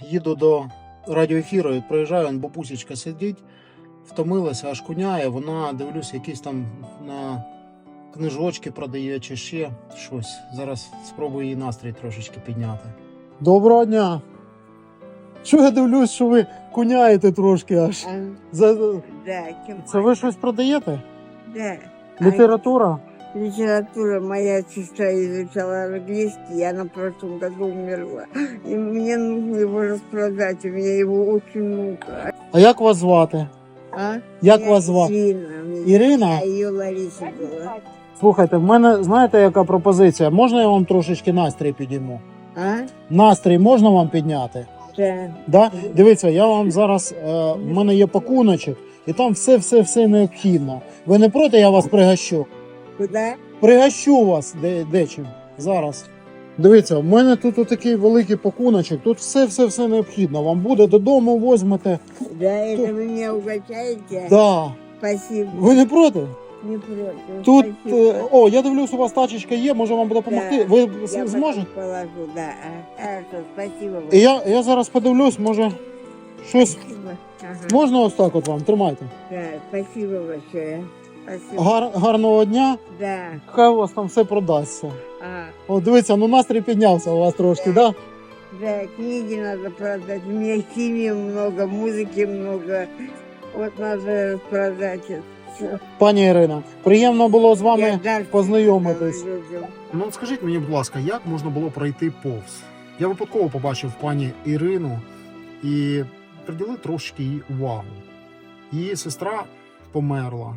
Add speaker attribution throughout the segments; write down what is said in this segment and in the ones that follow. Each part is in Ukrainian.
Speaker 1: їду до радіоефіру, і проїжджаю, он бабусечка сидить, втомилася, аж куняє. Вона дивлюсь, якісь там на книжочки продає чи ще щось. Зараз спробую її настрій трошечки підняти. Доброго дня! Що я дивлюсь, що ви куняєте трошки аж. За... Це ви щось продаєте? Література?
Speaker 2: Литература моя сестра изучала английский, она в прошлом году умерла. И мне нужно его распродать, у меня его очень много.
Speaker 1: А як вас звати?
Speaker 2: А?
Speaker 1: Як
Speaker 2: Я
Speaker 1: вас звати?
Speaker 2: Ирина.
Speaker 1: Ірина?
Speaker 2: А ее Лариса была.
Speaker 1: Слухайте, в мене знаєте, яка пропозиція? Можна я вам трошечки настрій підійму?
Speaker 2: А?
Speaker 1: Настрій можна вам підняти?
Speaker 2: Да.
Speaker 1: Да? Дивіться, я вам зараз. Е, в мене є пакуночок, і там все, все, все необхідно. Ви не проти, я вас пригощу?
Speaker 2: Куда?
Speaker 1: Пригощу вас де, дечим зараз. Дивіться, в мене тут отакий великий пакуночок, тут все, все, все необхідно. Вам буде додому, возьмете.
Speaker 2: Да, это вы меня угощаете?
Speaker 1: Да.
Speaker 2: Спасибо.
Speaker 1: Ви не проти?
Speaker 2: Не против.
Speaker 1: Тут,
Speaker 2: Спасибо.
Speaker 1: е, о, я дивлюсь, у вас тачечка є, може вам допомогти.
Speaker 2: Да.
Speaker 1: Ви
Speaker 2: Я потом
Speaker 1: зможете?
Speaker 2: положу, да. А, Хорошо, спасибо.
Speaker 1: І я, я зараз подивлюсь, може щось.
Speaker 2: Спасибо. Ага.
Speaker 1: Можна ось так от вам? Тримайте.
Speaker 2: Да, спасибо большое. Спасибо.
Speaker 1: Гар, гарного дня.
Speaker 2: Да.
Speaker 1: Хай у вас там все продасться.
Speaker 2: А,
Speaker 1: О, дивіться, ну настрій піднявся у вас трошки, да?
Speaker 2: да, книги надо продать. У меня химии много, музыки много. Вот надо распродать это. всё.
Speaker 1: Пані Ірина, приємно було з вами
Speaker 2: Я дальше
Speaker 1: познайомитись.
Speaker 2: людям.
Speaker 1: Ну от скажіть мені, будь ласка, як можна було пройти повз? Я випадково побачив пані Ірину і приділив трошки їй увагу. Її сестра померла.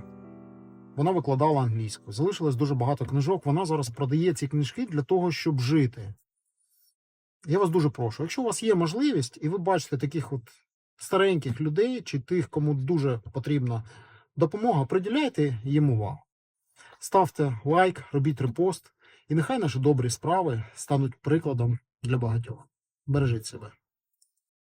Speaker 1: Вона викладала англійську. Залишилось дуже багато книжок. Вона зараз продає ці книжки для того, щоб жити. Я вас дуже прошу, якщо у вас є можливість, і ви бачите таких от стареньких людей, чи тих, кому дуже потрібна допомога, приділяйте їм увагу. Ставте лайк, робіть репост, і нехай наші добрі справи стануть прикладом для багатьох. Бережіть себе.